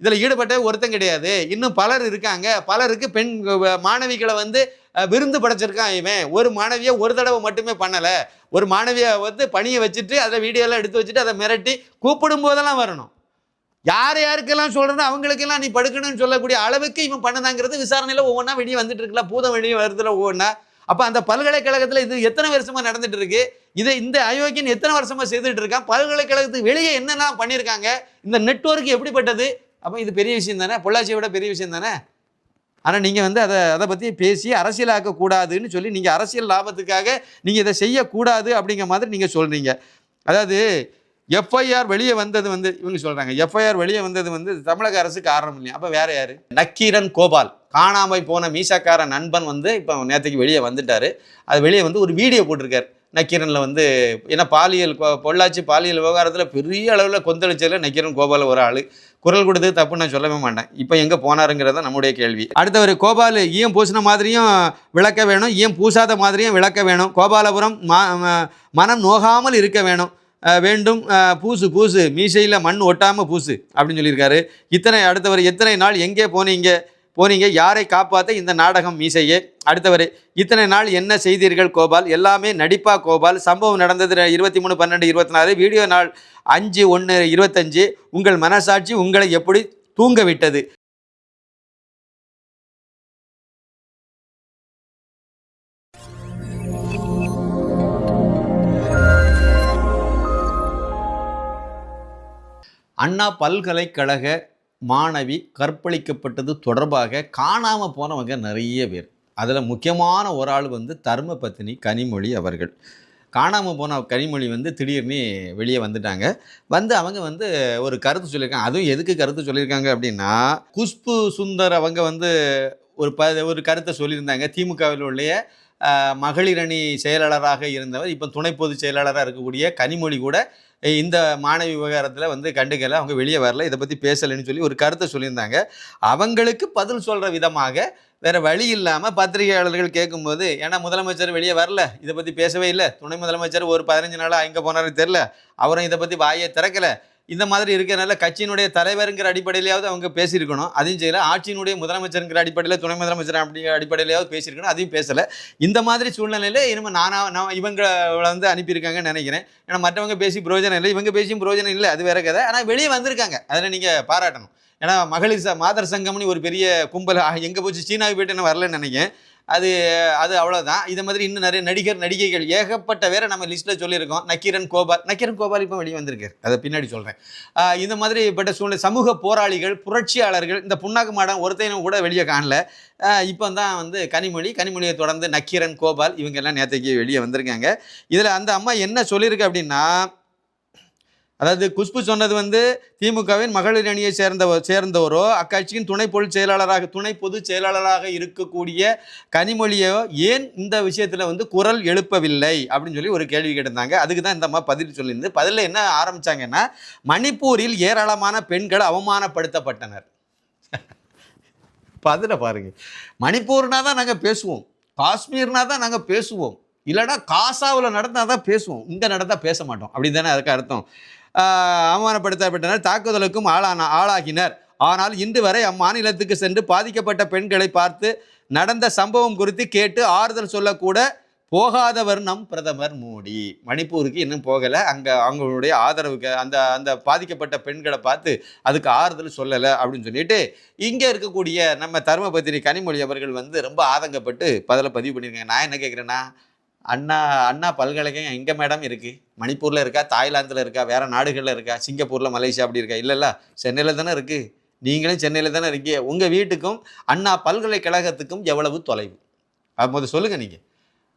இதில் ஈடுபட்ட ஒருத்தம் கிடையாது. இன்னும் பலர் இருக்காங்க. பலருக்கு பெண் மாணவிகளை வந்து விருந்து படைச்சிருக்கான் இவன். ஒரு மாணவியை ஒரு தடவை மட்டுமே பண்ணலை. ஒரு மாணவியை வந்து பணியை வச்சுட்டு அதை வீடியோலாம் எடுத்து வச்சுட்டு அதை மிரட்டி கூப்பிடும் போதெல்லாம் வரணும். யார் யாருக்கெல்லாம் சொல்கிறனோ அவங்களுக்கெல்லாம் நீ படுக்கணும்னு சொல்லக்கூடிய அளவுக்கு இவன் பண்ணதாங்கிறது விசாரணையில் ஒவ்வொன்றா வெளியே வந்துட்டு இருக்கலாம் பூதம் வெளியே வருதுல ஒவ்வொன்றா அப்போ அந்த பல்கலைக்கழகத்தில் இது எத்தனை வருஷமாக நடந்துட்டு இருக்கு? இதை இந்த அயோக்கியன் எத்தனை வருஷமா செய்துட்டு இருக்கான்? பல்கலைக்கழகத்துக்கு வெளியே என்னென்ன பண்ணியிருக்காங்க? இந்த நெட்வொர்க் எப்படிப்பட்டது? அப்போ இது பெரிய விஷயம் தானே? பொள்ளாச்சியை விட பெரிய விஷயம் தானே? ஆனால் நீங்கள் வந்து அதை அதை பற்றி பேசி அரசியலாக்கக்கூடாதுன்னு சொல்லி நீங்கள் அரசியல் லாபத்துக்காக நீங்கள் இதை செய்யக்கூடாது அப்படிங்கிற மாதிரி நீங்கள் சொல்கிறீங்க அதாவது எஃப்ஐஆர் வெளியே வந்தது வந்து இவங்க சொல்கிறாங்க எஃப்ஐஆர் வெளியே வந்தது வந்து தமிழக அரசு காரணம் இல்லையா? அப்போ வேற யார்? நக்கீரன் கோபால். காணாமல் போன மீசாக்கார நண்பன் வந்து இப்போ நேற்றுக்கு வெளியே வந்துட்டார். அது வெளியே வந்து ஒரு வீடியோ போட்டிருக்கார். நக்கீரனில் வந்து ஏன்னா பாலியல் பொள்ளாச்சி பாலியல் விவகாரத்தில் பெரிய அளவில் கொந்தளிச்சதில் நக்கீரன் கோபால் ஒரு ஆள். குரல் கொடுத்தது தப்பு நான் சொல்லவே மாட்டேன். இப்போ எங்கே போனாருங்கிறது நம்முடைய கேள்வி. அடுத்தவர் கோபால் ஈயம் பூசின மாதிரியும் விளக்க வேணும் ஈயம் பூசாத மாதிரியும் விளக்க வேணும். கோபாலபுரம் மா மனம் நோகாமல் இருக்க வேணும். வேண்டும் பூசு பூசு மீசையில் மண் ஒட்டாமல் பூசு அப்படின்னு சொல்லியிருக்காரு. இத்தனை அடுத்தவர் எத்தனை நாள் எங்கே போனீங்க? போனீங்க. யாரை காப்பாற்ற இந்த நாடகம் மீசையே அடுத்தவர் இத்தனை நாள் என்ன செய்தீர்கள் கோபால்? எல்லாமே நடிப்பா கோபால்? சம்பவம் நடந்தது இருபத்தி மூணு பன்னெண்டு இருபத்தி நாலு வீடியோ நாள் அஞ்சு ஒன்று இருபத்தஞ்சு. உங்கள் மனசாட்சி உங்களை எப்படி தூங்க விட்டது? அண்ணா பல்கலைக்கழக மாணவி கற்பழிக்கப்பட்டது தொடர்பாக காணாமல் போனவங்க நிறைய பேர். அதில் முக்கியமான ஒரு ஆள் வந்து தர்ம பத்தினி கனிமொழி அவர்கள். காணாமல் போன கனிமொழி வந்து திடீர்னு வெளியே வந்துட்டாங்க. வந்து அவங்க வந்து ஒரு கருத்து சொல்லியிருக்காங்க. அதுவும் எதுக்கு கருத்து சொல்லியிருக்காங்க அப்படின்னா குஷ்பு சுந்தர் அவங்க வந்து ஒரு ப ஒரு கருத்தை சொல்லியிருந்தாங்க. திமுகவில் உள்ள மகளிரணி செயலாளராக இருந்தவர் இப்போ துணை பொதுச் செயலாளராக இருக்கக்கூடிய கனிமொழி கூட இந்த மாணவி விவகாரத்தில் வந்து கண்டுக்கல அவங்க வெளியே வரல இதை பற்றி பேசலைன்னு சொல்லி ஒரு கருத்தை சொல்லியிருந்தாங்க. அவங்களுக்கு பதில் சொல்கிற விதமாக வேறு வழி இல்லாமல் பத்திரிகையாளர்கள் கேட்கும்போது ஏன்னா முதலமைச்சர் வெளியே வரல இதை பற்றி பேசவே இல்லை. துணை முதலமைச்சர் ஒரு பதினஞ்சு நாளாக எங்கே போனாரு தெரில அவரும் இதை பற்றி வாயை திறக்கல. இந்த மாதிரி இருக்கிறனால கட்சியினுடைய தலைவருங்கிற அடிப்படையிலாவது அவங்க பேசியிருக்கணும். அதையும் செய்யல. ஆட்சியினுடைய முதலமைச்சருங்கிற அடிப்படையில் துணை முதலமைச்சர் அப்படிங்கிற அடிப்படையிலாவது பேசியிருக்கணும். அதையும் பேசலை. இந்த மாதிரி சூழ்நிலையில் இனிமேல் நானா நான் இவங்களை வந்து அனுப்பியிருக்காங்கன்னு நினைக்கிறேன். ஏன்னா மற்றவங்க பேசி பிரயோஜனம் இல்லை. இவங்க பேசியும் பிரயோஜனம் இல்லை. அது வேற கதை. ஆனால் வெளியே வந்திருக்காங்க. அதில் நீங்கள் பாராட்டணும். ஏன்னா மகளிர் ச மாதர் சங்கம்னு ஒரு பெரிய கும்பல் எங்கே போச்சு? சீனாவுக்கு போயிட்டு என்ன வரலன்னு நினைக்கிறேன். அது அது அவ்வளோதான் இதை மாதிரி இன்னும் நிறைய நடிகர் நடிகைகள் ஏகப்பட்ட வேற நம்ம லிஸ்ட்டில் சொல்லியிருக்கோம். நக்கீரன் கோபால் நக்கீரன் கோபால் இப்போ வெளியே வந்திருக்காரு. அதை பின்னாடி சொல்கிறேன் இந்த மாதிரி பட்ட சூழ்நிலை சமூக போராளிகள் புரட்சியாளர்கள் இந்த புண்ணாக்கு மாடம் ஒருத்தையும் கூட வெளியே காணல. இப்போ தான் வந்து கனிமொழி கனிமொழியை தொடர்ந்து நக்கீரன் கோபால் இவங்கெல்லாம் நேற்றுக்கு வெளியே வந்திருக்காங்க. இதில் அந்த அம்மா என்ன சொல்லியிருக்கு அப்படின்னா அதாவது குஷ்பு சொன்னது வந்து திமுகவின் மகளிர் அணியை சேர்ந்தவர் சேர்ந்தவரோ அக்கட்சியின் துணை பொதுச் செயலாளராக துணை பொதுச் செயலாளராக இருக்கக்கூடிய கனிமொழியோ ஏன் இந்த விஷயத்தில் வந்து குரல் எழுப்பவில்லை? அப்படின்னு சொல்லி ஒரு கேள்வி கேட்டிருந்தாங்க. அதுக்கு தான் இந்த மாதிரி பதில் சொல்லியிருந்து பதிலில் என்ன ஆரம்பித்தாங்கன்னா மணிப்பூரில் ஏராளமான பெண்கள் அவமானப்படுத்தப்பட்டனர். பதில பாருங்க. மணிப்பூர்னா தான் நாங்கள் பேசுவோம். காஷ்மீர்னா தான் நாங்கள் பேசுவோம். இல்லைன்னா காசாவில் நடந்தால் தான் பேசுவோம். இங்கே நடந்தால் பேச மாட்டோம். அப்படி தானே அதுக்கு அர்த்தம். அவமானப்படுத்தப்பட்டனர் தாக்குதலுக்கும் ஆளான ஆளாகினர். ஆனால் இன்று வரை அம்மாநிலத்துக்கு சென்று பாதிக்கப்பட்ட பெண்களை பார்த்து நடந்த சம்பவம் குறித்து கேட்டு ஆறுதல் சொல்லக்கூட போகாதவர் நம் பிரதமர் மோடி. மணிப்பூருக்கு இன்னும் போகலை. அங்கே அவங்களுடைய ஆதரவுக்கு அந்த அந்த பாதிக்கப்பட்ட பெண்களை பார்த்து அதுக்கு ஆறுதல் சொல்லலை அப்படின்னு சொல்லிட்டு இங்கே இருக்கக்கூடிய நம்ம தர்மபத்திரி கனிமொழி அவர்கள் வந்து ரொம்ப ஆதங்கப்பட்டு பதில பதிவு பண்ணியிருக்காங்க. நான் என்ன கேட்குறேன்னா அண்ணா அண்ணா பல்கலைக்கழகம் எங்கே மேடம் இருக்குது மணிப்பூரில் இருக்கா? தாய்லாந்தில் இருக்கா? வேறு நாடுகளில் இருக்கா? சிங்கப்பூரில் மலேசியா அப்படி இருக்கா? இல்லைல்ல சென்னையில் தானே இருக்குது நீங்களும் சென்னையில் தானே இருக்கீங்க. உங்கள் வீட்டுக்கும் அண்ணா பல்கலைக்கழகத்துக்கும் எவ்வளவு தொலைவு? அது முதல் சொல்லுங்கள் நீங்கள்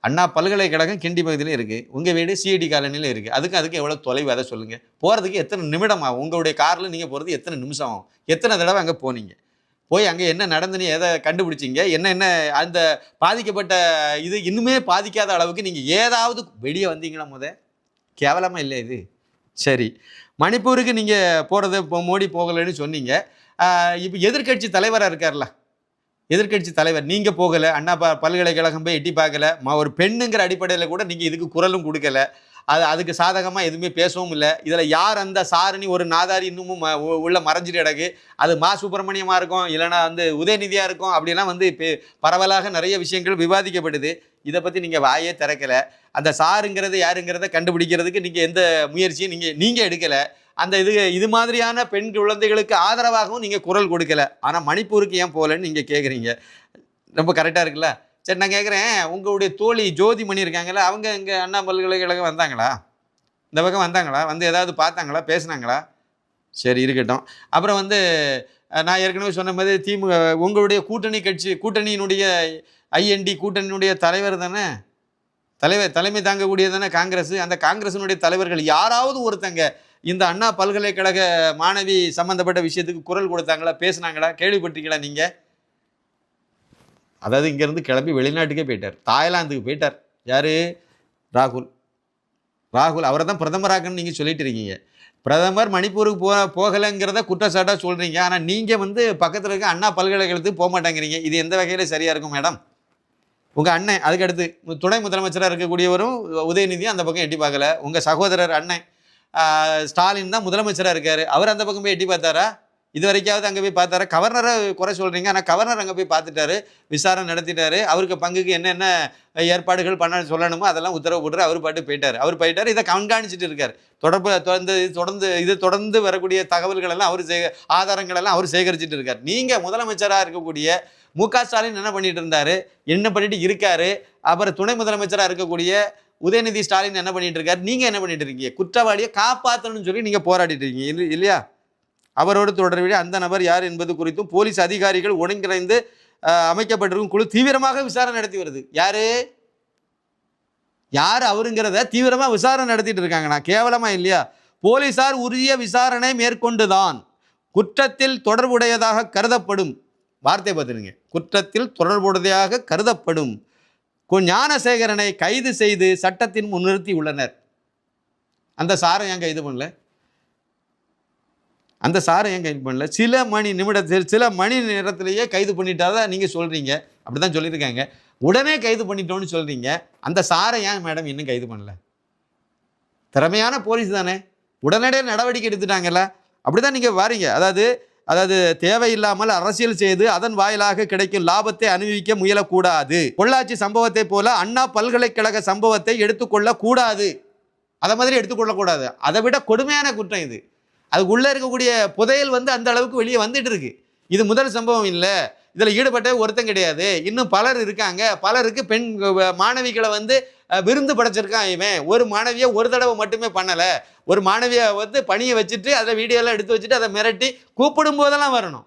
அண்ணா பல்கலைக்கழகம் கிண்டி பகுதியிலும் இருக்குது உங்கள் வீடு சிஐடி காலனியில் இருக்குது அதுக்கு அதுக்கு எவ்வளோ தொலைவு? அதை சொல்லுங்கள் போகிறதுக்கு எத்தனை நிமிடம் ஆகும்? உங்களுடைய காரில் நீங்கள் போகிறது எத்தனை நிமிஷம் ஆகும்? எத்தனை தடவை அங்கே போனீங்க? போய் அங்கே என்ன நடந்துன்னு எதை கண்டுபிடிச்சிங்க? என்ன என்ன அந்த பாதிக்கப்பட்ட இது இன்னுமே பாதிக்காத அளவுக்கு நீங்கள் ஏதாவது வெளியே வந்தீங்களா முத? கேவலமாக இல்லை இது? சரி. மணிப்பூருக்கு நீங்கள் போகிறது இப்போ மோடி போகலைன்னு சொன்னீங்க. இப்போ எதிர்க்கட்சி தலைவராக இருக்கார்ல? எதிர்க்கட்சி தலைவர் நீங்கள் போகலை. அண்ணா பல்கலைக்கழகம் போய் எட்டி பார்க்கல. ஒரு பெண்ணுங்கிற அடிப்படையில் கூட நீங்கள் இதுக்கு குரலும் கொடுக்கல. அது அதுக்கு சாதகமாக எதுவுமே பேசவும் இல்லை. இதில் யார் அந்த சாரணி ஒரு நாதாரி இன்னமும் ம- உள்ள மறைஞ்சிட்டு கிடக்கு. அது மா சுப்பிரமணியமாக இருக்கும் இல்லைனா வந்து உதயநிதியாக இருக்கும் அப்படிலாம் வந்து இப்போ பரவலாக நிறைய விஷயங்கள் விவாதிக்கப்படுது. இதை பற்றி நீங்கள் வாயே திறக்கலை. அந்த சாருங்கிறது யாருங்கிறத கண்டுபிடிக்கிறதுக்கு நீங்கள் எந்த முயற்சியும் நீங்கள் நீங்கள் எடுக்கலை. அந்த இது இது மாதிரியான பெண் குழந்தைகளுக்கு ஆதரவாகவும் நீங்கள் குரல் கொடுக்கல. ஆனால் மணிப்பூருக்கு ஏன் போகலன்னு நீங்கள் கேட்குறீங்க ரொம்ப கரெக்டாக இருக்குல்ல? சரி நான் கேட்குறேன் உங்களுடைய தோழி ஜோதிமணி இருக்காங்களா அவங்க இங்கே அண்ணா பல்கலைக்கழகம் வந்தாங்களா? இந்த பக்கம் வந்தாங்களா? வந்து ஏதாவது பார்த்தாங்களா? பேசுனாங்களா? சரி இருக்கட்டும். அப்புறம் வந்து நான் ஏற்கனவே சொன்ன மாதிரி திமுக உங்களுடைய கூட்டணி கட்சி கூட்டணியினுடைய ஐஎன்டி கூட்டணியினுடைய தலைவர் தானே? தலைவர் தலைமை தாங்கக்கூடிய தானே காங்கிரஸ்? அந்த காங்கிரஸினுடைய தலைவர்கள் யாராவது ஒருத்தங்க இந்த அண்ணா பல்கலைக்கழக மாணவி சம்பந்தப்பட்ட விஷயத்துக்கு குரல் கொடுத்தாங்களா? பேசுனாங்களா? கேள்விப்பட்டிருக்கீங்களா நீங்கள் அதாவது இங்கேருந்து கிளம்பி வெளிநாட்டுக்கே போயிட்டார். தாய்லாந்துக்கு போயிட்டார். யார்? ராகுல். ராகுல் அவரை தான் பிரதமராகன்னு நீங்கள் சொல்லிட்டு இருக்கீங்க. பிரதமர் மணிப்பூருக்கு போ போகலைங்கிறத குற்றச்சாட்டாக சொல்கிறீங்க ஆனால் நீங்கள் வந்து பக்கத்தில் இருக்க அண்ணா பல்கலைக்கழகத்துக்கு போக மாட்டேங்கிறீங்க. இது எந்த வகையில் சரியாக இருக்கும் மேடம்? உங்கள் அண்ணன் அதுக்கடுத்து துணை முதலமைச்சராக இருக்கக்கூடியவரும் உதயநிதி அந்த பக்கம் எட்டி பார்க்கல. உங்கள் சகோதரர் அண்ணன் ஸ்டாலின் தான் முதலமைச்சராக இருக்கார். அவர் அந்த பக்கம் போய் எட்டி பார்த்தாரா? இது வரைக்காவது அங்கே போய் பார்த்தாரு. கவர்னரை குறை சொல்கிறீங்க ஆனால் கவர்னர் அங்கே போய் பார்த்துட்டாரு. விசாரணை நடத்திட்டாரு. அவருக்கு பங்குக்கு என்னென்ன ஏற்பாடுகள் பண்ண சொல்லணுமோ அதெல்லாம் உத்தரவு போட்டு அவர் பாட்டு போயிட்டார். அவர் போயிட்டார். இதை கண்காணிச்சிட்டு இருக்கார். தொடர்பு தொடர்ந்து தொடர்ந்து இது தொடர்ந்து வரக்கூடிய தகவல்கள் எல்லாம் அவர் சேக ஆதாரங்கள் எல்லாம் அவர் சேகரிச்சுட்டு இருக்கார். நீங்கள் முதலமைச்சராக இருக்கக்கூடிய மு க ஸ்டாலின் என்ன பண்ணிட்டு இருந்தார்? என்ன பண்ணிட்டு இருக்காரு? அப்புறம் துணை முதலமைச்சராக இருக்கக்கூடிய உதயநிதி ஸ்டாலின் என்ன பண்ணிட்டு இருக்காரு? நீங்கள் என்ன பண்ணிட்டு இருக்கீங்க? குற்றவாளியை காப்பாற்றணும்னு சொல்லி நீங்கள் போராடிட்டு இருக்கீங்க. இல்லையா? அவரோடு தொடர்புடைய அந்த நபர் யார் என்பது குறித்தும் போலீஸ் அதிகாரிகள் ஒருங்கிணைந்து அமைக்கப்பட்டிருக்கும் குழு தீவிரமாக விசாரணை நடத்தி வருது. யாரு? யார் அவருங்கிறத தீவிரமாக விசாரணை நடத்திட்டு இருக்காங்க நான் கேவலமா இல்லையா? போலீசார் உரிய விசாரணை மேற்கொண்டுதான். குற்றத்தில் தொடர்புடையதாக கருதப்படும். வார்த்தை பார்த்துருங்க. குற்றத்தில் தொடர்புடையதாக கருதப்படும். கு- ஞானசேகரனை கைது செய்து சட்டத்தின் முன்னிறுத்தி உள்ளனர் அந்த சாரை ஏன் கைது பண்ணல? அந்த சாரை ஏன் கைது பண்ணல? சில மணி நிமிடத்தில் சில மணி நேரத்திலேயே கைது பண்ணிட்டாதான் நீங்கள் சொல்கிறீங்க அப்படி தான் சொல்லியிருக்காங்க. உடனே கைது பண்ணிட்டோன்னு சொல்கிறீங்க அந்த சாரை ஏன் மேடம் இன்னும் கைது பண்ணல? திறமையான போலீஸ் தானே. உடனடியாக நடவடிக்கை எடுத்துட்டாங்கல்ல. அப்படி தான் நீங்கள் வாரீங்க. அதாவது அதாவது தேவையில்லாமல் அரசியல் செய்து அதன் வாயிலாக கிடைக்கும் லாபத்தை அனுபவிக்க முயலக்கூடாது. பொள்ளாச்சி சம்பவத்தை போல அண்ணா பல்கலைக்கழக சம்பவத்தை எடுத்துக்கொள்ளக்கூடாது. அதை மாதிரி எடுத்துக்கொள்ளக்கூடாது. அதை விட கொடுமையான குற்றம் இது. அதுக்குள்ளே இருக்கக்கூடிய புதையல் வந்து அந்த அளவுக்கு வெளியே வந்துட்டு இருக்கு. இது முதல் சம்பவம் இல்லை. இதில் ஈடுபட்ட ஒருத்தன் கிடையாது. இன்னும் பலர் இருக்காங்க. பலருக்கு பெண் மாணவிகளை வந்து விருந்து படைச்சிருக்கான் இவன். ஒரு மாணவியை ஒரு தடவை மட்டுமே பண்ணலை. ஒரு மாணவியை வந்து பணியை வச்சுட்டு அதை வீடியோலாம் எடுத்து வச்சுட்டு அதை மிரட்டி கூப்பிடும் போதெல்லாம் வரணும்.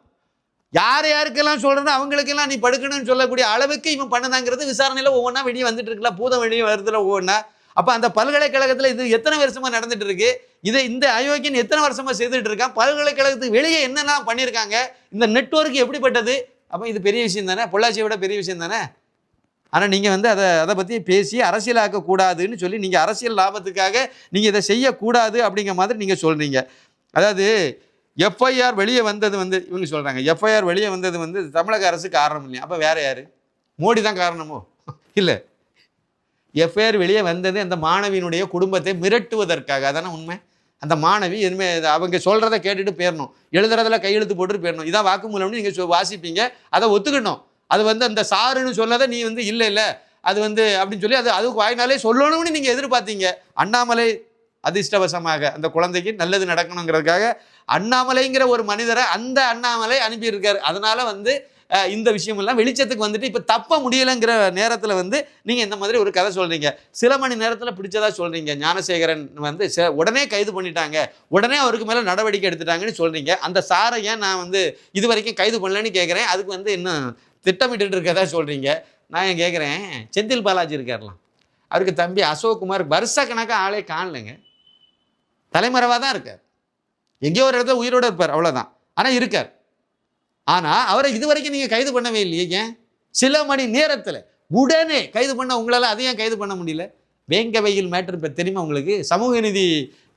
யார் யாருக்கெல்லாம் சொல்கிறனோ அவங்களுக்கெல்லாம் நீ படுக்கணும்னு சொல்லக்கூடிய அளவுக்கு இவன் பண்ணதாங்கிறது விசாரணையில் ஒவ்வொன்றா வெளியே வந்துட்டு இருக்கலாம் பூதம் வெளியே வருதுல ஒவ்வொன்றா அப்போ அந்த பல்கலைக்கழகத்தில் இது எத்தனை வருஷமாக நடந்துட்டு இருக்குது இதை இந்த அயோக்கியன் எத்தனை வருஷமா செய்துட்டு இருக்கான்? பல்கலைக்கழகத்துக்கு வெளியே என்னென்ன பண்ணியிருக்காங்க? இந்த நெட்வொர்க் எப்படிப்பட்டது? அப்போ இது பெரிய விஷயம் தானே? பொள்ளாச்சியை விட பெரிய விஷயம் தானே? ஆனால் நீங்கள் வந்து அதை அதை பற்றி பேசி அரசியலாக்கக்கூடாதுன்னு சொல்லி நீங்கள் அரசியல் லாபத்துக்காக நீங்கள் இதை செய்யக்கூடாது அப்படிங்கிற மாதிரி நீங்கள் சொல்கிறீங்க அதாவது எஃப்ஐஆர் வெளியே வந்தது வந்து இவங்க சொல்கிறாங்க எஃப்ஐஆர் வெளியே வந்தது வந்து தமிழக அரசு காரணம் இல்லையா? அப்போ வேறு யார்? மோடி தான் காரணமோ? இல்லை. எஃப்ஐஆர் வெளியே வந்தது அந்த மாணவியினுடைய குடும்பத்தை மிரட்டுவதற்காக. அதான உண்மை? அந்த மாணவி எதுவுமே அவங்க சொல்கிறத கேட்டுட்டு போயிடணும் எழுதுறதுல கையெழுத்து போட்டுட்டு போயிடணும் இதான் வாக்குமூலம்னு நீங்கள் வாசிப்பீங்க. அதை ஒத்துக்கணும். அது வந்து அந்த சாருன்னு சொன்னதை நீ வந்து இல்லை இல்லை. அது வந்து அப்படின்னு சொல்லி அது அதுக்கு வாய்னாலே சொல்லணும்னு நீங்கள் எதிர்பார்த்தீங்க. அண்ணாமலை அதிர்ஷ்டவசமாக அந்த குழந்தைக்கு நல்லது நடக்கணுங்கிறதுக்காக அண்ணாமலைங்கிற ஒரு மனிதரை அந்த அண்ணாமலை அனுப்பியிருக்காரு. அதனால வந்து இந்த விஷயமெல்லாம் வெளிச்சத்துக்கு வந்துட்டு இப்போ தப்ப முடியலைங்கிற நேரத்தில் வந்து நீங்கள் இந்த மாதிரி ஒரு கதை சொல்கிறீங்க சில மணி நேரத்தில் பிடிச்சதா சொல்கிறீங்க ஞானசேகரன் வந்து ச- உடனே கைது பண்ணிட்டாங்க. உடனே அவருக்கு மேலே நடவடிக்கை எடுத்துட்டாங்கன்னு சொல்கிறீங்க அந்த சாரை ஏன் நான் வந்து இது வரைக்கும் கைது பண்ணலன்னு கேட்குறேன் அதுக்கு வந்து இன்னும் திட்டமிட்டு இருக்கதா சொல்கிறீங்க நான் ஏன் கேட்குறேன் செந்தில் பாலாஜி இருக்கார்லாம். அவருக்கு தம்பி அசோக்குமார் வருஷ கணக்காக ஆளே காணலைங்க. தலைமறைவாக தான் இருக்கார். எங்கேயோ ஒரு இடத்துல உயிரோடு இருப்பார். அவ்வளோதான் ஆனால் இருக்கார். ஆனால் அவரை இது வரைக்கும் நீங்கள் கைது பண்ணவே இல்லையே ஏன்? சில மணி நேரத்தில் உடனே கைது பண்ண உங்களால் அதையும் கைது பண்ண முடியல? வேங்க வயல் மேட்டர் இப்போ தெரியுமா உங்களுக்கு? சமூக நீதி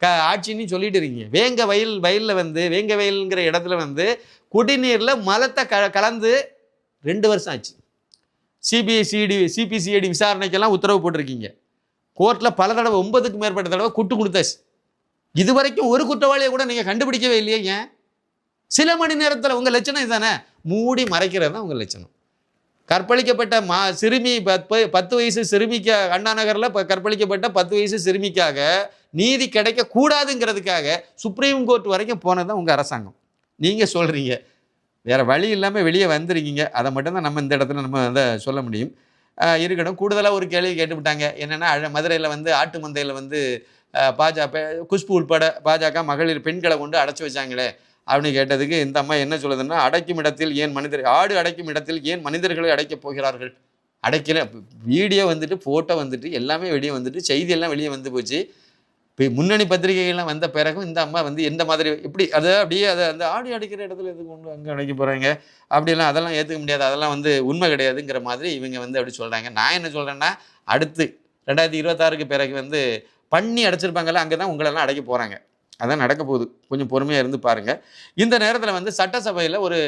க ஆட்சின்னு சொல்லிட்டு இருக்கீங்க. வேங்க வயல் வயலில் வந்து வேங்க வயலுங்கிற இடத்துல வந்து குடிநீரில் மலத்தை க கலந்து ரெண்டு வருஷம் ஆச்சு. சிபிஐ சிடி சிபிசிஐடி விசாரணைக்கெல்லாம் உத்தரவு போட்டிருக்கீங்க. கோர்ட்டில் பல தடவை ஒன்பதுக்கு மேற்பட்ட தடவை குட்டு கொடுத்தாச்சு. இது வரைக்கும் ஒரு குற்றவாளியை கூட நீங்கள் கண்டுபிடிக்கவே இல்லையே ஏன்? சில மணி நேரத்தில் உங்கள் லட்சணம் இதுதானே மூடி மறைக்கிறது தான் உங்கள் லட்சணம். கற்பழிக்கப்பட்ட மா சிறுமி பத்து பத்து வயசு சிறுமிக்க அண்ணா நகரில் இப்போ கற்பழிக்கப்பட்ட பத்து வயசு சிறுமிக்காக நீதி கிடைக்க கூடாதுங்கிறதுக்காக சுப்ரீம் கோர்ட் வரைக்கும் போனது தான் உங்கள் அரசாங்கம். நீங்கள் சொல்கிறீங்க வேறு வழி இல்லாமல் வெளியே வந்திருக்கீங்க. அதை மட்டும்தான் நம்ம இந்த இடத்துல நம்ம அதை சொல்ல முடியும். இருக்கணும் இருக்கட்டும். கூடுதலாக ஒரு கேள்வி கேட்டுவிட்டாங்க. என்னென்னா மதுரையில் வந்து ஆட்டு மந்தையில் வந்து பாஜக குஷ்பு உட்பட பாஜக மகளிர் பெண்களை கொண்டு அடைச்சி வச்சாங்களே. அப்படின்னு கேட்டதுக்கு இந்த அம்மா என்ன சொல்லுதுன்னா அடைக்கும் இடத்தில் ஏன் மனிதர் ஆடு அடைக்கும் இடத்தில் ஏன் மனிதர்களை அடைக்கப் போகிறார்கள்? அடைக்கல வீடியோ வந்துட்டு ஃபோட்டோ வந்துட்டு எல்லாமே வெளியே வந்துட்டு செய்தி எல்லாம் வெளியே வந்து போச்சு. இப்போ முன்னணி பத்திரிகைகள்லாம் வந்த பிறகும் இந்த அம்மா வந்து எந்த மாதிரி எப்படி அதை அப்படியே அதை அந்த ஆடி அடிக்கிற இடத்துல எதுக்கு கொண்டு அங்கே அடைக்க போகிறாங்க அப்படிலாம் அதெல்லாம் ஏற்றுக்க முடியாது. அதெல்லாம் வந்து உண்மை கிடையாதுங்கிற மாதிரி இவங்க வந்து அப்படி சொல்கிறாங்க நான் என்ன சொல்கிறேன்னா அடுத்து ரெண்டாயிரத்தி இருபத்தாறுக்கு பிறகு வந்து பண்ணி அடைச்சிருப்பாங்கல்ல அங்கே தான் உங்களெல்லாம் அடைக்க போகிறாங்க அதான் நடக்க போகுது. கொஞ்சம் பொறுமையாக இருந்து பாருங்கள் இந்த நேரத்தில் வந்து சட்டசபையில் ஒரு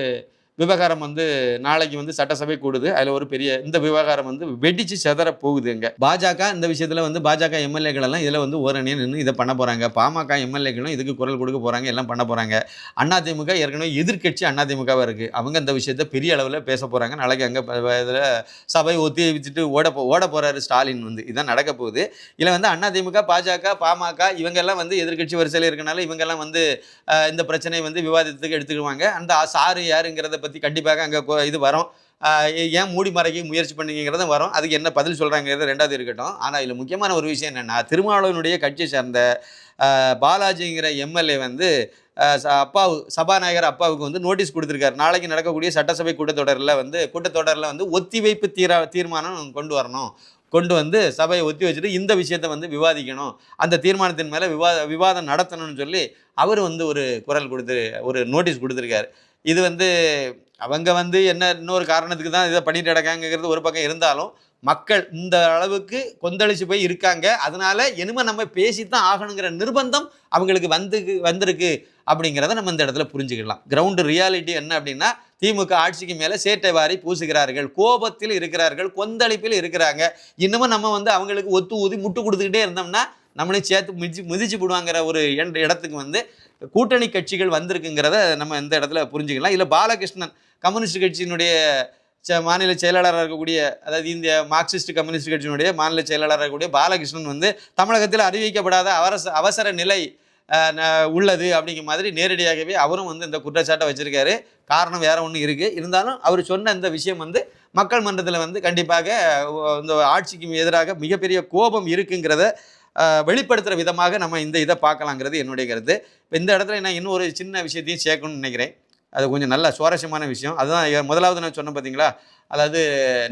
விவகாரம் வந்து நாளைக்கு வந்து சட்டசபை கூடுது. அதில் ஒரு பெரிய இந்த விவகாரம் வந்து வெடிச்சு செதற போகுது இங்கே. பாஜக இந்த விஷயத்தில் வந்து பாஜக எம்எல்ஏக்கள் எல்லாம் இதில் வந்து ஓரணியாக நின்று இதை பண்ண போகிறாங்க பாமக எம்எல்ஏக்களும் இதுக்கு குரல் கொடுக்க போகிறாங்க எல்லாம் பண்ண போகிறாங்க அதிமுக ஏற்கனவே எதிர்க்கட்சி அதிமுகவாக இருக்குது அவங்க இந்த விஷயத்தை பெரிய அளவில் பேச போகிறாங்க நாளைக்கு அங்கே இதில் சபை ஒத்தி வச்சுட்டு ஓட போ ஓட போகிறாரு ஸ்டாலின் வந்து. இதான் நடக்க போகுது. இதில் வந்து அதிமுக பாஜக பாமக இவங்கெல்லாம் வந்து எதிர்க்கட்சி வரிசையில் இருக்கனால இவங்கெல்லாம் வந்து இந்த பிரச்சனையை வந்து விவாதத்துக்கு எடுத்துக்குவாங்க. அந்த சாரு யாருங்கிறத பற்றி கண்டிப்பாக அங்கே இது வரும். ஏன் மூடி மறைக்க முயற்சி பண்ணீங்கிறத வரும். அதுக்கு என்ன பதில் சொல்கிறாங்கிறது ரெண்டாவது இருக்கட்டும். ஆனால் இதில் முக்கியமான ஒரு விஷயம் என்னென்னா திருமாவளவனுடைய கட்சியை சார்ந்த பாலாஜிங்கிற எம்எல்ஏ வந்து ச- அப்பாவு சபாநாயகர் அப்பாவுக்கு வந்து நோட்டீஸ் கொடுத்துருக்காரு. நாளைக்கு நடக்கக்கூடிய சட்டசபை கூட்டத்தொடரில் வந்து கூட்டத்தொடரில் வந்து ஒத்திவைப்பு தீரா தீர்மானம் கொண்டு வரணும். கொண்டு வந்து சபையை ஒத்தி வச்சுட்டு இந்த விஷயத்தை வந்து விவாதிக்கணும். அந்த தீர்மானத்தின் மேலே விவாத விவாதம் நடத்தணும்னு சொல்லி அவர் வந்து ஒரு குரல் கொடுத்து ஒரு நோட்டீஸ் கொடுத்துருக்காரு. இது வந்து அவங்க வந்து என்ன இன்னொரு காரணத்துக்கு தான் இதை பண்ணிட்டு கிடக்காங்கிறது ஒரு பக்கம் இருந்தாலும் மக்கள் இந்த அளவுக்கு கொந்தளிச்சு போய் இருக்காங்க. அதனால இனிமே நம்ம பேசித்தான் ஆகணுங்கிற நிர்பந்தம் அவங்களுக்கு வந்து வந்திருக்கு அப்படிங்கிறத நம்ம இந்த இடத்துல புரிஞ்சுக்கலாம். கிரவுண்டு ரியாலிட்டி என்ன அப்படின்னா திமுக ஆட்சிக்கு மேலே சேட்டை வாரி பூசுகிறார்கள். கோபத்தில் இருக்கிறார்கள் கொந்தளிப்பில் இருக்கிறாங்க. இன்னமும் நம்ம வந்து அவங்களுக்கு ஒத்து ஊதி முட்டு கொடுத்துக்கிட்டே இருந்தோம்னா நம்மளையும் சேர்த்து மிதிச்சு மிதிச்சு போடுவாங்கிற ஒரு இடத்துக்கு வந்து கூட்டணி கட்சிகள் வந்திருக்குங்கிறத நம்ம இந்த இடத்துல புரிஞ்சுக்கலாம். இல்லை பாலகிருஷ்ணன் கம்யூனிஸ்ட் கட்சியினுடைய ச- மாநில செயலாளராக இருக்கக்கூடிய அதாவது இந்திய மார்க்சிஸ்ட் கம்யூனிஸ்ட் கட்சியினுடைய மாநில செயலாளராக இருக்கக்கூடிய பாலகிருஷ்ணன் வந்து தமிழகத்தில் அறிவிக்கப்படாத அவரச அவசர நிலை உள்ளது அப்படிங்கிற மாதிரி நேரடியாகவே அவரும் வந்து இந்த குற்றச்சாட்டை வச்சுருக்காரு. காரணம் வேறு ஒன்று இருக்குது இருந்தாலும் அவர் சொன்ன இந்த விஷயம் வந்து மக்கள் மன்றத்தில் வந்து கண்டிப்பாக இந்த ஆட்சிக்கு எதிராக மிகப்பெரிய கோபம் இருக்குங்கிறத வெளிப்படுத்துகிற விதமாக நம்ம இந்த இதை பார்க்கலாங்கிறது என்னுடைய கருத்து. இப்போ இந்த இடத்துல நான் இன்னும் ஒரு சின்ன விஷயத்தையும் சேர்க்கணும்னு நினைக்கிறேன். அது கொஞ்சம் நல்ல சுவாரஸ்யமான விஷயம். அதுதான் முதலாவது நான் சொன்னேன் பார்த்தீங்களா அதாவது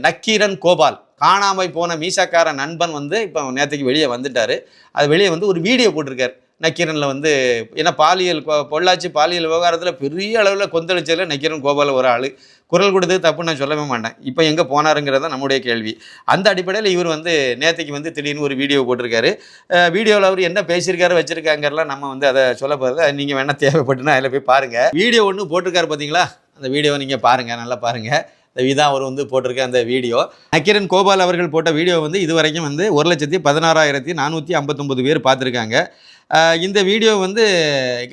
நக்கீரன் கோபால். காணாமல் போன மீசாக்கார நண்பன் வந்து இப்போ நேற்றுக்கு வெளியே வந்துட்டார். அது வெளியே வந்து ஒரு வீடியோ போட்டிருக்கார். நக்கீரனில் வந்து ஏன்னா பாலியல் பொள்ளாச்சி பாலியல் விவகாரத்தில் பெரிய அளவில் கொந்தளிச்சதில் நக்கீரன் கோபால் ஒரு ஆள். குரல் கொடுத்து தப்பு நான் சொல்லவே மாட்டேன். இப்போ எங்கே போனாருங்கிறது தான் நம்முடைய கேள்வி. அந்த அடிப்படையில் இவர் வந்து நேற்றுக்கு வந்து திடீர்னு ஒரு வீடியோ போட்டிருக்காரு. வீடியோவில் அவர் என்ன பேசியிருக்காரு வச்சுருக்காங்கிறலாம் நம்ம வந்து அதை சொல்ல போகிறது நீங்கள் வேணால் தேவைப்பட்டுனா அதில் போய் பாருங்கள் வீடியோ ஒன்று போட்டிருக்காரு பார்த்தீங்களா அந்த வீடியோவை நீங்கள் பாருங்கள் நல்லா பாருங்கள் இந்த இதான் அவர் வந்து போட்டிருக்க அந்த வீடியோ. அக்கிரன் கோபால் அவர்கள் போட்ட வீடியோ வந்து இதுவரைக்கும் வந்து ஒரு லட்சத்தி பதினாறாயிரத்தி நானூற்றி ஐம்பத்தொம்பது பேர் பார்த்துருக்காங்க இந்த வீடியோ வந்து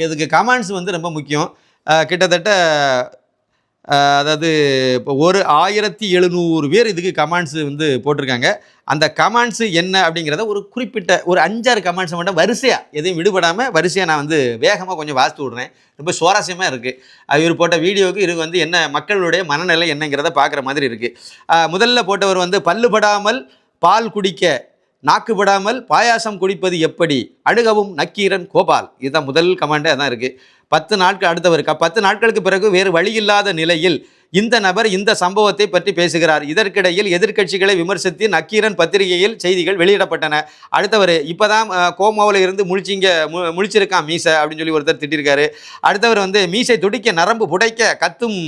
இதுக்கு கமெண்ட்ஸ் வந்து ரொம்ப முக்கியம். கிட்டத்தட்ட அதாவது இப்போ ஒரு ஆயிரத்தி எழுநூறு பேர் இதுக்கு கமெண்ட்ஸ் வந்து போட்டிருக்காங்க. அந்த கமெண்ட்ஸ் என்ன அப்படிங்கிறத ஒரு குறிப்பிட்ட ஒரு அஞ்சாறு கமெண்ட்ஸை மட்டும் வரிசையாக எதையும் விடுபடாமல் வரிசையாக நான் வந்து வேகமாக கொஞ்சம் வாசித்து விடுறேன். ரொம்ப சுவாரஸ்யமாக இருக்குது இவர் போட்ட வீடியோவுக்கு இது வந்து என்ன மக்களுடைய மனநிலை என்னங்கிறத பார்க்குற மாதிரி இருக்குது முதல்ல போட்டவர் வந்து பல்லுபடாமல் பால் குடிக்க நாக்குபடாமல் பாயாசம் குடிப்பது எப்படி? அழுகவும் நக்கீரன் கோபால். இதுதான் முதல் கமாண்டாக தான் இருக்குது பத்து நாட்கள் அடுத்தவர் பத்து நாட்களுக்கு பிறகு வேறு வழியில்லாத நிலையில் இந்த நபர் இந்த சம்பவத்தை பற்றி பேசுகிறார். இதற்கிடையில் எதிர்க்கட்சிகளை விமர்சித்து நக்கீரன் பத்திரிகையில் செய்திகள் வெளியிடப்பட்டன. அடுத்தவர் இப்போதான் கோமாவில் இருந்து முழிச்சிங்க மு முழிச்சிருக்கான் மீசை அப்படின்னு சொல்லி ஒருத்தர் திட்டிருக்காரு. அடுத்தவர் வந்து மீசை துடிக்க நரம்பு புடைக்க கத்தும்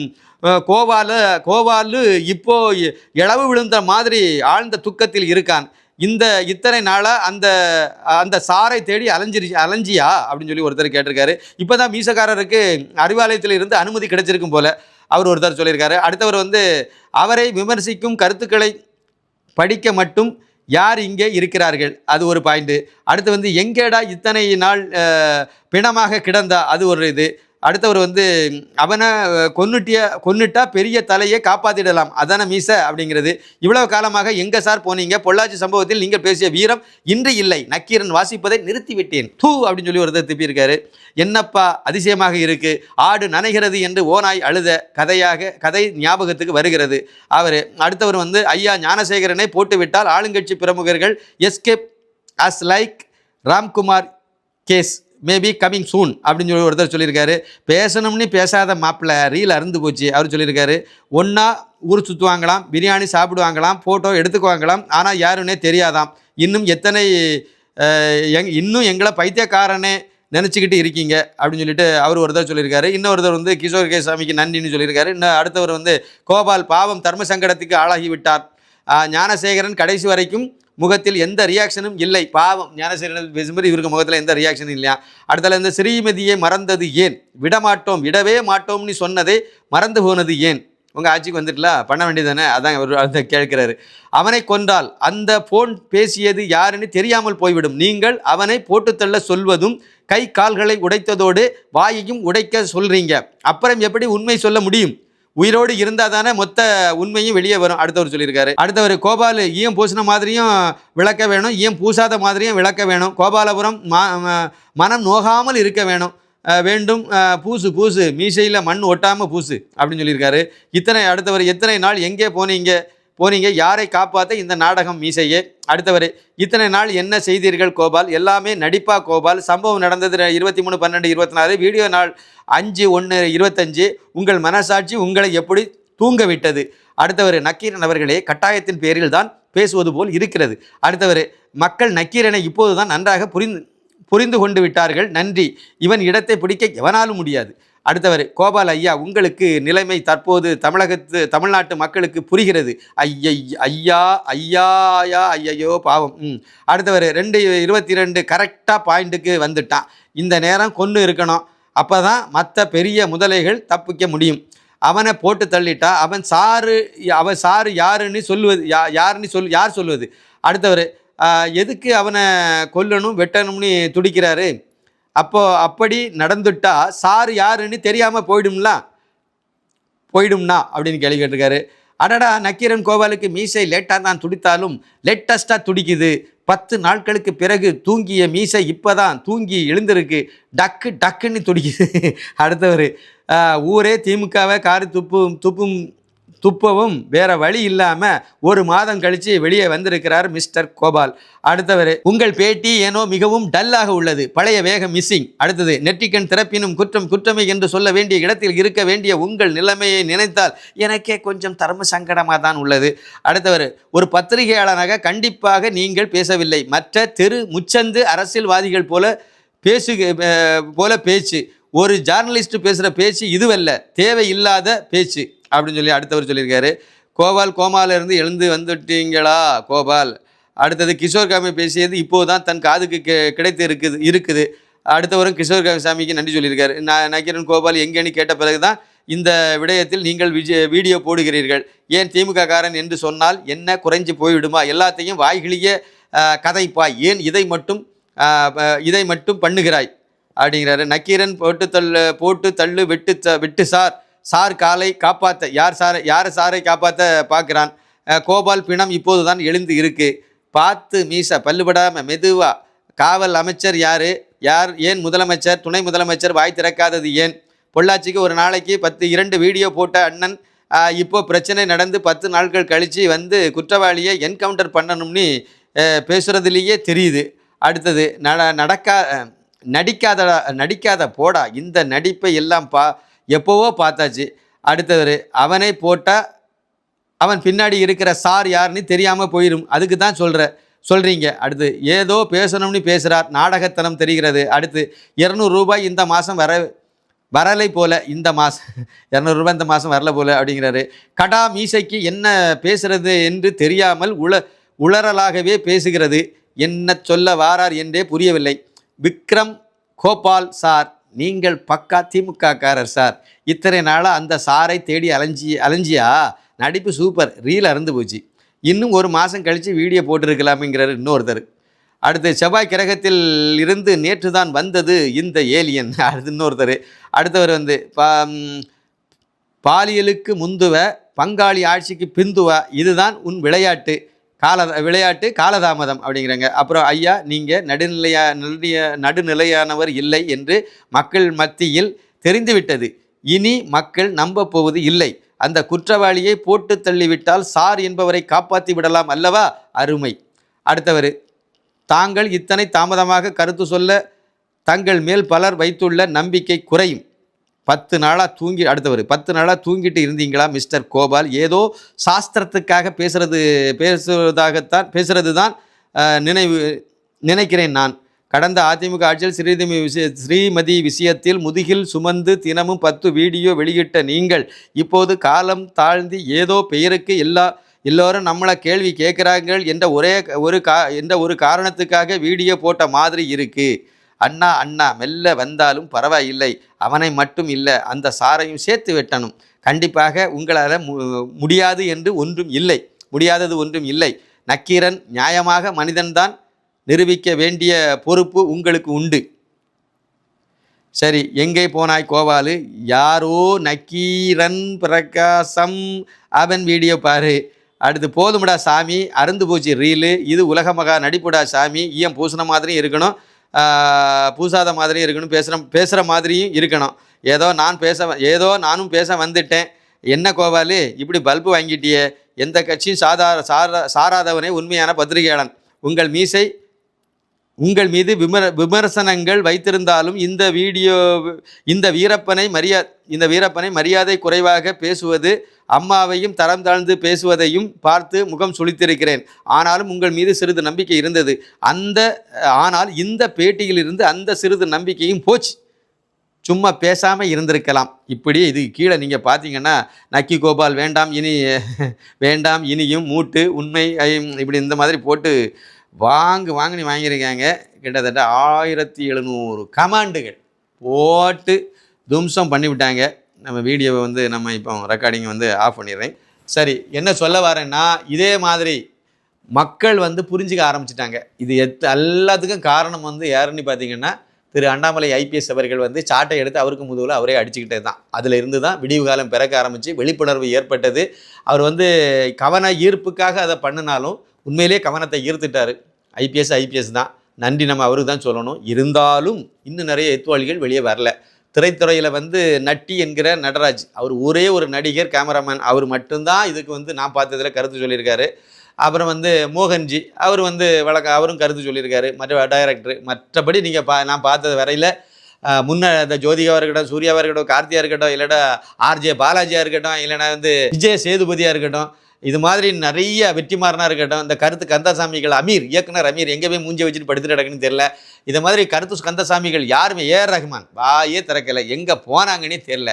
கோவால கோவாலு இப்போ இ- இளவு விழுந்த மாதிரி ஆழ்ந்த துக்கத்தில் இருக்கான். இந்த இத்தனை நாளாக அந்த அந்த சாரை தேடி அலைஞ்சிரு அலைஞ்சியா? அப்படின்னு சொல்லி ஒருத்தர் கேட்டிருக்காரு. இப்போ தான் மீசக்காரருக்கு அறிவாலயத்தில் இருந்து அனுமதி கிடைச்சிருக்கும் போல அவர் ஒருத்தர் சொல்லியிருக்காரு. அடுத்தவர் வந்து அவரை விமர்சிக்கும் கருத்துக்களை படிக்க மட்டும் யார் இங்கே இருக்கிறார்கள்? அது ஒரு பாயிண்ட்டு அடுத்து வந்து எங்கேடா இத்தனை நாள் பிணமாக கிடந்தா? அது ஒரு இது. அடுத்தவர் வந்து அவனை கொன்னுட்டிய கொன்னுட்டா பெரிய தலையை காப்பாத்திடலாம். அதான மீச அப்படிங்கிறது. இவ்வளவு காலமாக எங்க சார் போனீங்க? பொள்ளாச்சி சம்பவத்தில் நீங்கள் பேசிய வீரம் இன்று இல்லை. நக்கீரன் வாசிப்பதை நிறுத்திவிட்டேன். தூ அப்படின்னு சொல்லி ஒருத்தர் திப்பியிருக்காரு. என்னப்பா அதிசயமாக இருக்கு. ஆடு நனைகிறது என்று ஓநாய் அழுத கதையாக கதை ஞாபகத்துக்கு வருகிறது. அவர் அடுத்தவர் வந்து ஐயா ஞானசேகரனை போட்டுவிட்டால் ஆளுங்கட்சி பிரமுகர்கள் escape as like Ramkumar case. Maybe coming soon அப்படின்னு சொல்லி ஒருத்தர் சொல்லியிருக்காரு. பேசணும்னு பேசாத மாப்பிள்ளை ரீல் அருந்து போச்சு அவர் சொல்லியிருக்காரு. ஒன்றா ஊர் சுற்றுவாங்களாம் பிரியாணி சாப்பிடுவாங்களாம் ஃபோட்டோ எடுத்துக்குவாங்களாம் ஆனால் யாருன்னே தெரியாதாம். இன்னும் எத்தனை எங் இன்னும் எங்களை பைத்தியக்காரனே நினச்சிக்கிட்டு இருக்கீங்க அப்படின்னு சொல்லிட்டு அவர் ஒருத்தர் சொல்லியிருக்காரு. இன்னொருத்தர் வந்து கிஷோர் கே சாமிக்கு நன்றின்னு சொல்லியிருக்காரு. இன்னும் அடுத்தவர் வந்து கோபால் பாவம் தர்ம சங்கடத்துக்கு ஆளாகி விட்டார். ஞானசேகரன் கடைசி வரைக்கும் முகத்தில் எந்த ரியாக்ஷனும் இல்லை. பாவம். ஞானசீரன் பேசும்போது இவருக்கு முகத்தில் எந்த ரியாக்ஷனும் இல்லையா? அடுத்தல இந்த ஸ்ரீமதியை மறந்தது ஏன்? விடமாட்டோம். விடவே மாட்டோம்னு சொன்னதே மறந்து போனது ஏன்? உங்கள் ஆட்சிக்கு வந்துட்டுல? பண்ண வேண்டியதானே அதான் அவர் அந்த கேட்கிறாரு. அவனை கொன்றால் அந்த ஃபோன் பேசியது யாருன்னு தெரியாமல் போய்விடும். நீங்கள் அவனை போட்டுத்தள்ள சொல்வதும் கை கால்களை உடைத்ததோடு வாயையும் உடைக்க சொல்கிறீங்க அப்புறம் எப்படி உண்மை சொல்ல முடியும்? உயிரோடு இருந்தால் தானே மொத்த உண்மையும் வெளியே வரும் அடுத்தவர் சொல்லியிருக்காரு. அடுத்தவர் கோபால் ஈயம் பூசின மாதிரியும் விளக்க வேணும் ஈயம் பூசாத மாதிரியும் விளக்க வேணும். கோபாலபுரம் மனம் நோகாமல் இருக்க வேணும். வேண்டும் பூசு பூசு மீசையில் மண் ஒட்டாமல் பூசு அப்படின்னு சொல்லியிருக்காரு. இத்தனை அடுத்தவர் எத்தனை நாள் எங்கே போனீங்க? போனீங்க. யாரை காப்பாற்ற இந்த நாடகம் மீசையே? அடுத்தவர் இத்தனை நாள் என்ன செய்தீர்கள் கோபால்? எல்லாமே நடிப்பா கோபால்? சம்பவம் நடந்தது இருபத்தி மூணு பன்னெண்டு இருபத்தி நாலு. வீடியோ நாள் அஞ்சு ஒன்று இருபத்தஞ்சு. உங்கள் மனசாட்சி உங்களை எப்படி தூங்க விட்டது அடுத்தவர் நக்கீரன் அவர்களே கட்டாயத்தின் பேரில் தான் பேசுவது போல் இருக்கிறது. அடுத்தவர் மக்கள் நக்கீரனை இப்போதுதான் நன்றாக புரிந்து புரிந்து கொண்டு விட்டார்கள். நன்றி. இவன் இடத்தை பிடிக்க எவனாலும் முடியாது. அடுத்தவர் கோபால் ஐயா உங்களுக்கு நிலைமை தற்போது தமிழகத்து தமிழ்நாட்டு மக்களுக்கு புரிகிறது. ஐயை ஐயா ஐயாயா ஐயையோ பாவம். ம். அடுத்தவர் ரெண்டு இருபத்தி ரெண்டு கரெக்டாக பாயிண்ட்டுக்கு வந்துட்டான். இந்த நேரம் கொன்று இருக்கணும். அப்போ தான் மற்ற பெரிய முதலைகள் தப்பிக்க முடியும். அவனை போட்டு தள்ளிட்டா அவன் சாரு அவன் சாரு யாருன்னு சொல்லுவது யா யாருன்னு சொல் யார் சொல்லுவது? அடுத்தவர் எதுக்கு அவனை கொல்லணும் வெட்டணும்னு துடிக்கிறாரு? அப்போ அப்படி நடந்துட்டா சார் யாருன்னு தெரியாமல் போயிடும்ல? போயிடும்னா? அப்படின்னு கேள்வி கேட்டிருக்காரு. அடடா நக்கீரன் கோபாலுக்கு மீசை லேட்டாக தான் துடித்தாலும் லேட்டஸ்ட்டாக துடிக்குது. பத்து நாட்களுக்கு பிறகு தூங்கிய மீசை இப்போதான் தூங்கி எழுந்திருக்கு. டக்கு டக்குன்னு துடிக்குது. அடுத்தவர் ஊரே திமுகவை காரி துப்பும் துப்பும் துப்பவும் வேற வழி இல்லாமல் ஒரு மாதம் கழித்து வெளியே வந்திருக்கிறார் மிஸ்டர் கோபால். அடுத்தவர் உங்கள் பேட்டி ஏனோ மிகவும் டல்லாக உள்ளது. பழைய வேகம் மிஸ்ஸிங் அடுத்தது நெற்றிக்கண் திறப்பினும் குற்றம் குற்றமை என்று சொல்ல வேண்டிய இடத்தில் இருக்க வேண்டிய உங்கள் நிலைமையை நினைத்தால் எனக்கே கொஞ்சம் தர்ம சங்கடமாக தான் உள்ளது. அடுத்தவர் ஒரு பத்திரிகையாளராக கண்டிப்பாக நீங்கள் பேசவில்லை. மற்ற தெரு முச்சந்து அரசியல்வாதிகள் போல பேசு போல பேச்சு. ஒரு ஜேர்னலிஸ்ட் பேசுகிற பேச்சு இதுவல்ல. தேவையில்லாத பேச்சு. அப்படின்னு சொல்லி அடுத்தவர் சொல்லியிருக்காரு. கோபால் கோமாலேருந்து எழுந்து வந்துட்டீங்களா? கோபால். அடுத்தது கிஷோர் காமி பேசியது இப்போது தான் தன் காதுக்கு கிடைத்து இருக்குது இருக்குது. அடுத்தவரும் கிஷோர் சாமிக்கு நன்றி சொல்லியிருக்காரு. நான் நக்கீரன் கோபால் எங்கேன்னு கேட்ட பிறகு தான் இந்த விடயத்தில் நீங்கள் விஜய் வீடியோ போடுகிறீர்கள். ஏன் திமுக காரன் என்று சொன்னால் என்ன குறைஞ்சு போய்விடுமா? எல்லாத்தையும் வாய்கிளிய கதைப்பாய். ஏன் இதை மட்டும் இதை மட்டும் பண்ணுகிறாய்? அப்படிங்கிறாரு. நக்கீரன் போட்டு தள்ளு போட்டு தள்ளு வெட்டு த- வெட்டு சார் சார் காலை காப்பாற்ற யார் சாரை யார் சாரை காப்பாற்ற பார்க்குறான்? கோபால் பிணம் இப்போது தான் எழுந்து இருக்கு. பார்த்து மீச பல்லுபடாமல் மெதுவா. காவல் அமைச்சர் யார்? யார் ஏன் முதலமைச்சர்? துணை முதலமைச்சர் வாய் திறக்காதது ஏன்? பொள்ளாச்சிக்கு ஒரு நாளைக்கு பத்து இரண்டு வீடியோ போட்ட அண்ணன் இப்போ பிரச்சனை நடந்து பத்து நாட்கள் கழித்து வந்து குற்றவாளியை என்கவுண்டர் பண்ணணும்னு பேசுகிறதுலேயே தெரியுது. அடுத்தது நட நடக்கா நடிக்காதடா நடிக்காத போடா. இந்த நடிப்பை எல்லாம் பா எப்போவோ பார்த்தாச்சு. அடுத்தவர் அவனை போட்டால் அவன் பின்னாடி இருக்கிற சார் யாருன்னு தெரியாமல் போயிடும் அதுக்கு தான் சொல்கிற சொல்கிறீங்க அடுத்து ஏதோ பேசணும்னு பேசுகிறார் நாடகத்தனம் தெரிகிறது. அடுத்து இரநூறு ரூபாய் இந்த மாதம் வர வரலை போல இந்த மாதம் இரநூறுபா இந்த மாதம் வரல போல அப்படிங்கிறாரு. கடா மீசைக்கு என்ன பேசுறது என்று தெரியாமல் உள உளறலாகவே பேசுகிறது. என்ன சொல்ல வாரார் என்றே புரியவில்லை. விக்ரம் கோபால் சார் நீங்கள் பக்கா திமுககாரர் சார். இத்தனை நாளாக அந்த சாரை தேடி அலைஞ்சி அலைஞ்சியா? நடிப்பு சூப்பர். ரீல் அறந்து போச்சு. இன்னும் ஒரு மாதம் கழித்து வீடியோ போட்டிருக்கலாமேங்கிறார் இன்னொருத்தர். அடுத்து செவ்வாய் கிரகத்தில் இருந்து நேற்று தான் வந்தது இந்த ஏலியன். அடுத்து இன்னொருத்தர். அடுத்தவர் வந்து பா பாலியலுக்கு முந்துவ பங்காளி ஆட்சிக்கு பிந்துவ இதுதான் உன் விளையாட்டு. கால விளையாட்டு காலதாமதம் அப்படிங்கிறாங்க. அப்புறம் ஐயா நீங்கள் நடுநிலையா நடுநிய நடுநிலையானவர் இல்லை என்று மக்கள் மத்தியில் தெரிந்துவிட்டது. இனி மக்கள் நம்ப போவது இல்லை. அந்த குற்றவாளியை போட்டு தள்ளிவிட்டால் சார் என்பவரை காப்பாற்றி விடலாம் அல்லவா? அருமை. அடுத்தவர் தாங்கள் இத்தனை தாமதமாக கருத்து சொல்ல தங்கள் மேல் பலர் வைத்துள்ள நம்பிக்கை குறையும். பத்து நாளாக தூங்கி அடுத்தவர் பத்து நாளாக தூங்கிட்டு இருந்தீங்களா மிஸ்டர் கோபால்? ஏதோ சாஸ்திரத்துக்காக பேசுறது பேசுவதாகத்தான் பேசுறது தான் நினைவு நினைக்கிறேன் நான். கடந்த அதிமுக ஆட்சியில் ஸ்ரீதிமி விஷய ஸ்ரீமதி விஷயத்தில் முதுகில் சுமந்து தினமும் பத்து வீடியோ வெளியிட்ட நீங்கள் இப்போது காலம் தாழ்ந்து ஏதோ பெயருக்கு எல்லா எல்லோரும் நம்மளை கேள்வி கேட்குறாங்க என்ற ஒரே ஒரு கா என்ற ஒரு காரணத்துக்காக வீடியோ போட்ட மாதிரி இருக்குது அண்ணா அண்ணா மெல்ல வந்தாலும் பரவாயில்லை. அவனை மட்டும் இல்லை அந்த சாரையும் சேர்த்து வெட்டணும். கண்டிப்பாக உங்களால் மு முடியாது என்று ஒன்றும் இல்லை. முடியாதது ஒன்றும் இல்லை. நக்கீரன் நியாயமாக மனிதன்தான். நிரூபிக்க வேண்டிய பொறுப்பு உங்களுக்கு உண்டு. சரி எங்கே போனாய் கோவாலு? யாரோ நக்கீரன் பிரகாசம். அவன் வீடியோ பாரு. அடுத்து போதுமடா சாமி. அருந்து போச்சு ரீலு. இது உலக மகா நடிப்புடா சாமி. ஈயம் பூசின மாதிரியும் இருக்கணும். பூசாத மாதிரியும் இருக்கணும் பேசுகிற பேசுகிற மாதிரியும் இருக்கணும். ஏதோ நான் பேச ஏதோ நானும் பேச வந்துட்டேன். என்ன கோவாலு இப்படி பல்பு வாங்கிட்டியே. எந்த கட்சியும் சாதார சாரா சாராதவனே உண்மையான பத்திரிகையாளன். உங்கள் மீசை உங்கள் மீது விமர விமர்சனங்கள் வைத்திருந்தாலும் இந்த வீடியோ இந்த வீரப்பனை மரியா இந்த வீரப்பனை மரியாதை குறைவாக பேசுவது அம்மாவையும் தரம் தாழ்ந்து பேசுவதையும் பார்த்து முகம் சுழித்திருக்கிறேன் ஆனாலும் உங்கள் மீது சிறிது நம்பிக்கை இருந்தது. அந்த ஆனால் இந்த பேட்டியிலிருந்து அந்த சிறிது நம்பிக்கையும் போச்சு. சும்மா பேசாமல் இருந்திருக்கலாம். இப்படி இது கீழே நீங்கள் பார்த்தீங்கன்னா நக்கி கோபால் வேண்டாம் இனி வேண்டாம் இனியும் மூட்டு உண்மை இப்படி இந்த மாதிரி போட்டு வாங்கு வாங்கினி வாங்கியிருக்காங்க. கிட்டத்தட்ட ஆயிரத்தி எழுநூறு கமாண்டுகள் போட்டு தும்சம் பண்ணிவிட்டாங்க. நம்ம வீடியோவை வந்து நம்ம இப்போ ரெக்கார்டிங் வந்து ஆஃப் பண்ணிடுறேன். சரி என்ன சொல்ல வரேன்னா இதே மாதிரி மக்கள் வந்து புரிஞ்சுக்க ஆரம்பிச்சிட்டாங்க. இது எத் எல்லாத்துக்கும் காரணம் வந்து யாருன்னு பார்த்தீங்கன்னா திரு அண்ணாமலை ஐபிஎஸ் அவர்கள் வந்து சாட்டை எடுத்து அவருக்கு முதுகில் அவரே அடிச்சுக்கிட்டே தான். அதில் இருந்து தான் விடிவு காலம் பிறக்க ஆரம்பித்து விழிப்புணர்வு ஏற்பட்டது. அவர் வந்து கவன ஈர்ப்புக்காக அதை பண்ணினாலும் உண்மையிலேயே கவனத்தை ஈர்த்துட்டார். ஐபிஎஸ் ஐபிஎஸ் தான். நன்றி நம்ம அவருக்கு தான் சொல்லணும். இருந்தாலும் இன்னும் நிறைய எத்துவாளிகள் வெளியே வரல. திரைத்துறையில் வந்து நட்டி என்கிற நடராஜ். அவர் ஒரே ஒரு நடிகர் கேமராமேன். அவர் மட்டும்தான் இதுக்கு வந்து நான் பார்த்ததில் கருத்து சொல்லியிருக்காரு. அப்புறம் வந்து மோகன்ஜி அவர் வந்து வழக்க அவரும் கருத்து சொல்லியிருக்காரு. மற்ற டைரக்டர் மற்றபடி நீங்கள் பா நான் பார்த்தது வரையில் முன்ன இந்த ஜோதிகாவாக இருக்கட்டும் சூர்யாவாக இருக்கட்டும் கார்த்தியா இருக்கட்டும் இல்லைனா ஆர்ஜே பாலாஜியாக இருக்கட்டும் இல்லைனா வந்து விஜய சேதுபதியாக இருக்கட்டும் இது மாதிரி நிறைய வெற்றிமாறனா இருக்கட்டும் இந்த கருத்து கந்தசாமிகள் அமீர் இயக்குனர் அமீர் எங்கே போய் மூஞ்சி வச்சுட்டு படுத்துட்டு கிடக்குன்னு தெரில இது மாதிரி கருத்து கந்தசாமிகள் யாருமே ஏ ரஹ்மான் வாயே திறக்கலை. எங்கே போனாங்கன்னே தெரில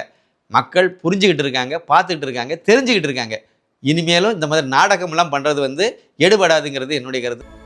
மக்கள் புரிஞ்சுக்கிட்டு இருக்காங்க பார்த்துக்கிட்டு இருக்காங்க தெரிஞ்சுக்கிட்டு இருக்காங்க. இனிமேலும் இந்த மாதிரி நாடகம்லாம் பண்ணுறது வந்து எடுபடாதுங்கிறது என்னுடைய கருத்து.